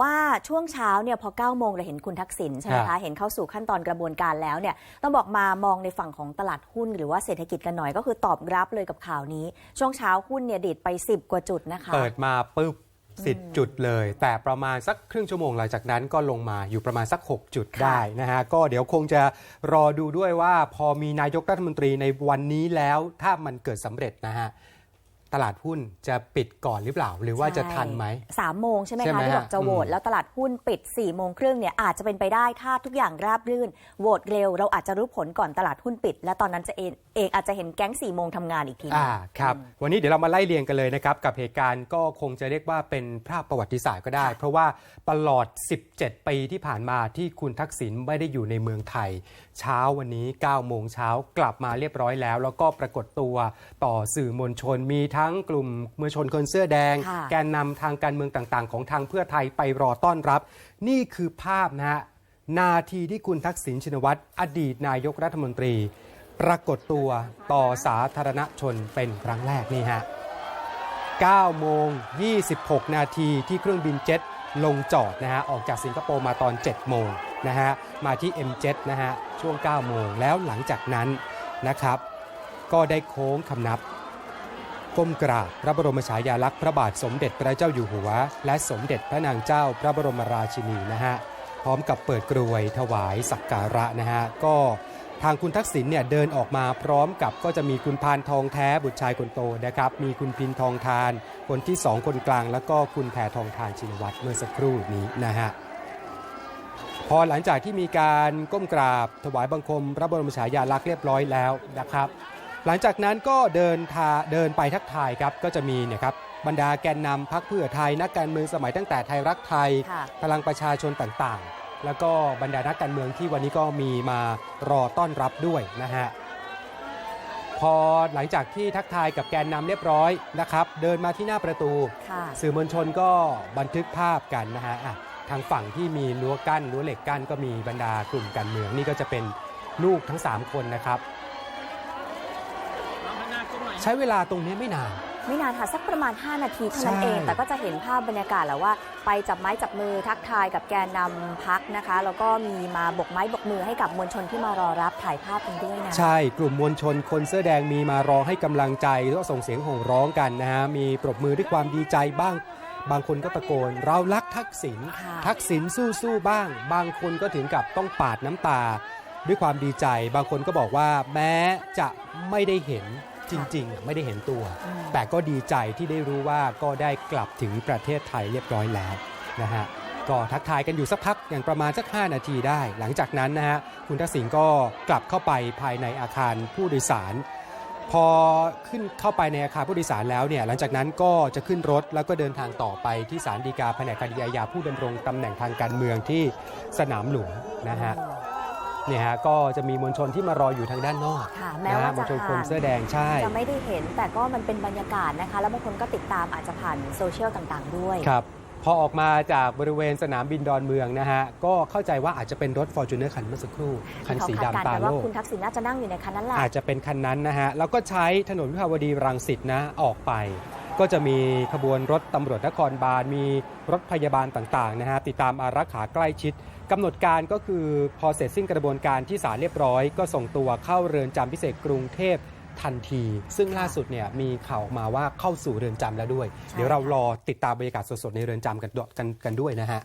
ว่าช่วงเช้าเนี่ยพอ9โมงเราเห็นคุณทักษิณใช่ไหมครัคะบเห็นเข้าสู่ขั้นตอนกระบวนการแล้วเนี่ยต้องบอกมามองในฝั่งของตลาดหุ้นหรือว่าเศรษฐกิจกันหน่อยก็คือตอบรับเลยกับข่าวนี้ ช่วงเช้าหุ้นเนี่ยดีดไป 10 กว่าจุดนะคะ เปิดมาปุ๊บสิบจุดเลย แต่ประมาณสักครึ่งชั่วโมงหลังจากนั้นก็ลงมาอยู่ประมาณสัก 6 จุดค่ะได้นะฮะ ก็เดี๋ยวคงจะรอดูด้วยว่าพอมีนายกรัฐมนตรีในวันนี้แล้วถ้ามันเกิดสำเร็จนะฮะ ตลาดหุ้นจะปิดก่อนหรือเปล่า หรือว่าจะทันไหมสามโมงใช่ไหมใช่ไหมคะที่บอกฮะจะโหวตอืมแล้วตลาดหุ้นปิด4ี่โมงครึ่งเนี่ยอาจจะเป็นไปได้ถ้าทุกอย่างราบรื่นโหวตเร็ว เราอาจจะรู้ผลก่อนตลาดหุ้นปิด และตอนนั้นจะเองเองอาจจะเห็นแก๊ง4ี่โมงทำงานอีกทีหนึ่งอ่าครับวันนี้เดี๋ยวเรามาไล่เรียงกันเลยนะครับกับเหตุการณ์ก็คงจะเรียกว่าเป็นภาพประวัติศาสตร์ก็ได้ เพราะว่าตลอด 17 ปีที่ผ่านมาที่คุณทักษิณไม่ได้อยู่ในเมืองไทย เช้าวันนี้9โมงเช้ากลับมาเรียบร้อยแล้ว แล้วก็ปรากฏตัวต่อสื่อมวลชนมีทั้งกลุ่มมวลชนคนเสื้อแดง ค่ะ แกนนำทางการเมืองต่างๆ ของทางเพื่อไทยไปรอต้อนรับ นี่คือภาพนะฮะนาทีที่คุณทักษิณชินวัตรอดีตนายกรัฐมนตรี ปรากฏตัวต่อสาธารณชนเป็นครั้งแรกนี่ฮะ 9 โมง 26 นาทีที่เครื่องบินเจ็ตลงจอดนะฮะ ออกจากสิงคโปร์มาตอน 7 โมงนะฮะ มาที่ M7 นะฮะ ช่วง 9 โมงแล้วหลังจากนั้นนะครับ ก็ได้โค้งคำนับ ก้มกราบพระบรมฉายาลักษณ์พระบาทสมเด็จพระเจ้าอยู่หัว และสมเด็จพระนางเจ้าพระบรมราชินีนะฮะพร้อมกับเปิดกรวยถวายสักการะนะฮะก็ทางคุณทักษิณเนี่ยเดินออกมาพร้อมกับก็จะมีคุณพานทองแท้บุตรชายคนโตนะครับ มีคุณพินทองทาน คนที่สองคนกลาง แล้วก็คุณแพทองทานชินวัตรเมื่อสักครู่นี้นะฮะพอหลังจากที่มีการก้มกราบถวายบังคม พระบรมฉายาลักษณ์เรียบร้อยแล้วนะครับ หลังจากนั้นก็เดินทาเดินไปทักทายครับก็จะมีเนี่ยครับบรรดาแกนนำพักเพื่อไทยนักการเมืองสมัยตั้งแต่ไทยรักไทยค่ะพลังประชาชนต่างๆ แล้วก็บรรดานักการเมืองที่วันนี้ก็มีมารอต้อนรับด้วยนะฮะพอหลังจากที่ทักทายกับแกนนำเรียบร้อยนะครับเดินมาที่หน้าประตูค่ะสื่อมวลชนก็บันทึกภาพกันนะฮะอะทางฝั่งที่มีรั้วกั้นรั้วเหล็กกั้นก็มีบรรดากลุ่มการเมืองนี่ก็จะเป็นลูกทั้ง 3 คนนะครับ ใช้เวลาตรงนี้ไม่นานไม่นานค่ะสักประมาณ 5 นาทีเท่านั้นใช่เอง แต่ก็จะเห็นภาพบรรยากาศแล้วว่า ไปจับไม้จับมือทักทายกับแกนนำพักนะคะ แล้วก็มีมาบกไม้บกมือให้กับมวลชนที่มารอรับถ่ายภาพกันด้วยนะ ใช่กลุ่มมวลชนคนเสื้อแดงมีมารอให้กำลังใจแล้วก็ส่งเสียงโห่ร้องกันนะฮะมีปรบมือด้วยความดีใจบ้าง บางคนก็ตะโกน เรารักทักษิณค่ะทักษิณสู้ๆบ้าง บางคนก็ถึงกับต้องปาดน้ำตา ด้วยความดีใจ บางคนก็บอกว่าแม้จะไม่ได้เห็น จริง ๆ ไม่ได้เห็นตัวอืมแต่ก็ดีใจที่ได้รู้ว่าก็ได้กลับถึงประเทศไทยเรียบร้อยแล้วนะฮะก็ทักทายกันอยู่สักพักอย่างประมาณสัก 5 นาทีได้ หลังจากนั้นนะฮะคุณทักษิณก็กลับเข้าไปภายในอาคารผู้โดยสาร พอขึ้นเข้าไปในอาคารผู้โดยสารแล้วเนี่ยหลังจากนั้นก็จะขึ้นรถแล้วก็เดินทางต่อไปที่ศาลฎีกาแผนกคดีอาญาผู้ดำรงตำแหน่งทางการเมืองที่สนามหลวงนะฮะ เนี่ยฮะก็จะมีมวลชนที่มารออยู่ทางด้านนอกค่ะแม้นะว่าฮะมวจะลชนคนผ่านเสื้อแดงใช่ จะไม่ได้เห็นแต่ก็มันเป็นบรรยากาศนะคะ แล้วบางคนก็ติดตามอาจจะผ่านโซเชียลต่างๆ ด้วยครับพอออกมาจากบริเวณสนามบินดอนเมืองนะฮะ ก็เข้าใจว่าอาจจะเป็นรถ f o r t u n e r คันเมื่อสักครู่ คันสีที่เขคาดำตากันโลว่ากคุณทักษิณน่าจะนั่งอยู่ในคันนั้นแหละอาจจะเป็นคันนั้นนะฮะ แล้วก็ใช้ถนนวิภาวดีรังสิตนะออกไป ก็จะมีขบวนรถตำรวจนครบาล มีรถพยาบาลต่างๆนะฮะติดตามอารักขาใกล้ชิดกำหนดการก็คือพอเสร็จสิ้นกระบวนการที่ศาลเรียบร้อย ก็ส่งตัวเข้าเรือนจำพิเศษกรุงเทพทันที ซึ่งล่าสุดเนี่ยมีข่าวออกมาว่าเข้าสู่เรือนจำแล้วด้วย เดี๋ยวเรารอติดตามบรรยากาศสดๆในเรือนจำกันด้วยกันกันด้วยนะฮะ